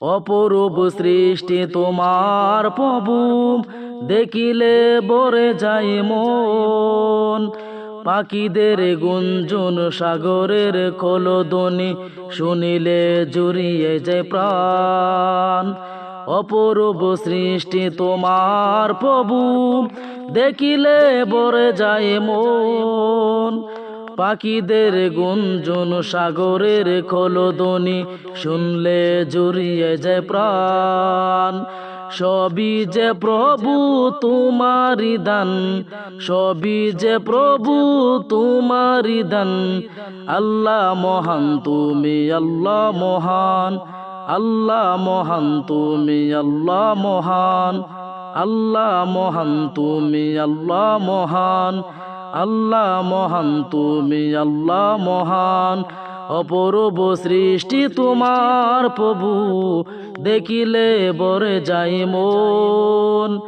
অপরূপ সৃষ্টি তোমার প্রভু দেখিলে বরে যাই মন। পাখিদের গুঞ্জন সাগরের খোলদনি শুনিলে জুড়িয়ে যায় প্রাণ। অপরূপ সৃষ্টি তোমার প্রভু দেখিলে বরে যায় মন। পাখিদের গুঞ্জন সাগরের খোলদনি শুনলে জুড়িয়ে যায় প্রাণ। সবই যে প্রভু তোমারি দান, সবই যে প্রভু তোমারি দান। আল্লাহ মহান, তুমি আল্লাহ মহান। আল্লাহ মহান, তুমি আল্লাহ মহান। আল্লাহ মহান, তুমি আল্লাহ মহান। আল্লাহ মহান, তুমি আল্লাহ মহান, অপরূপ সৃষ্টি তোমার প্রভু, দেখিলে বরে যাই মন।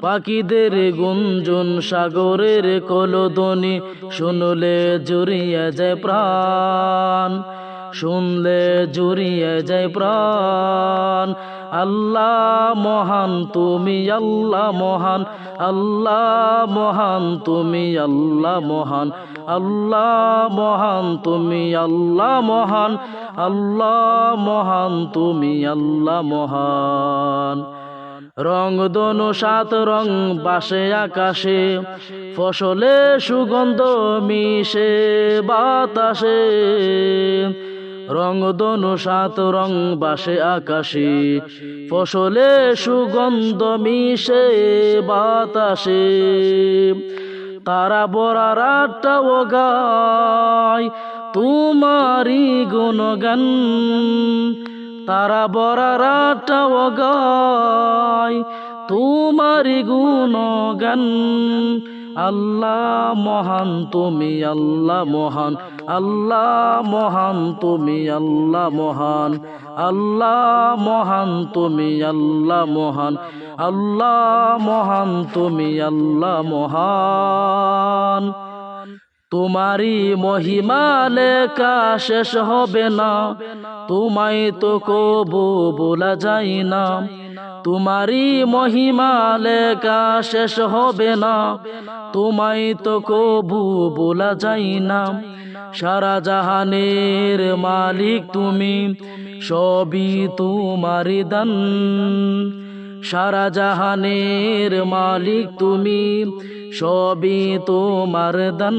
পাখিদের গুঞ্জন, সাগরের কলদনি শুনলে জুড়িয়ে যায় প্রাণ, শুনলে জুড়িয়ে যায় প্রাণ। আল্লাহ মহান, তুমি আল্লাহ মহান আল্লাহ মহান, তুমি আল্লাহ মহান আল্লাহ মহান, তুমি আল্লাহ মহান আল্লাহ মহান, তুমি আল্লাহ মহান। রং দনু সাত রং বাসে আকাশে, ফসলে সুগন্ধ মিশে বাতাসে। রং দনু সাত রং বাসে আকাশে, ফসলে সুগন্ধ মিশে বাতাসে। তারা বড়া রাতটা ও গায় তোমারি গুণগান। তারা বড়া রাতটা ও গায় তোমারি গুণগান। আল্লাহ মহান, তুমি আল্লাহ মহান আল্লাহ মহান, তুমি আল্লাহ মহান। আল্লাহ মহান, তুমি আল্লাহ মহান। আল্লাহ মহান, তুমি আল্লাহ মহান। তোমারি মহিমা লেখা শেষ হবে না। তোমায় তো কবু বলা যায় না। তোমারি মহিমা লেখা শেষ হবে না। তোমায় তো কবু বলা যায় না। সারা জাহানের মালিক তুমি, সবই তোমারি দান। সারা জাহানের মালিক তুমি, সবই তোমার দান।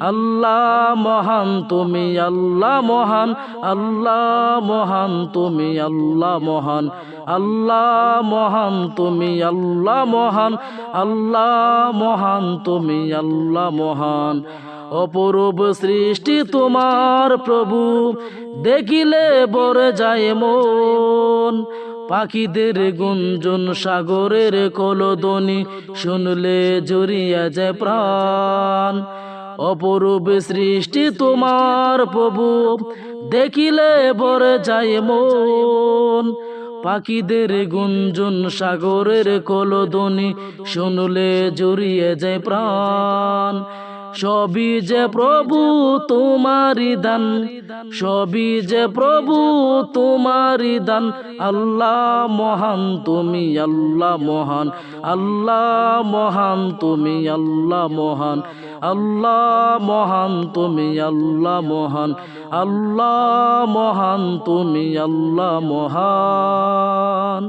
আল্লাহ মহান তুমি, আল্লাহ মহান আল্লাহ মহান তুমি, আল্লাহ মহান আল্লাহ মহান তুমি, আল্লাহ মহান আল্লাহ মহান তুমি, আল্লাহ মহান। অপরূপ সৃষ্টি তোমার প্রভু, দেখিলে বরে যায় মন। পাখিদের গুঞ্জন সাগরের কলদনি শুনলে জড়িয়া যায় প্রাণ। অপরূপ সৃষ্টি তোমার প্রভু, দেখিলে বরে যায় মন। পাখিদের গুঞ্জন সাগরের কলদনি শুনলে জড়িয়ে যায় প্রাণ। সবই যে প্রভু তোমারি দান সবই যে প্রভু তোমারি দান। আল্লাহ মহান তুমি আল্লাহ মহান আল্লাহ মহান তুমি আল্লাহ মহান আল্লাহ মহান তুমি আল্লাহ মহান আল্লাহ মহান তুমি আল্লাহ মহান।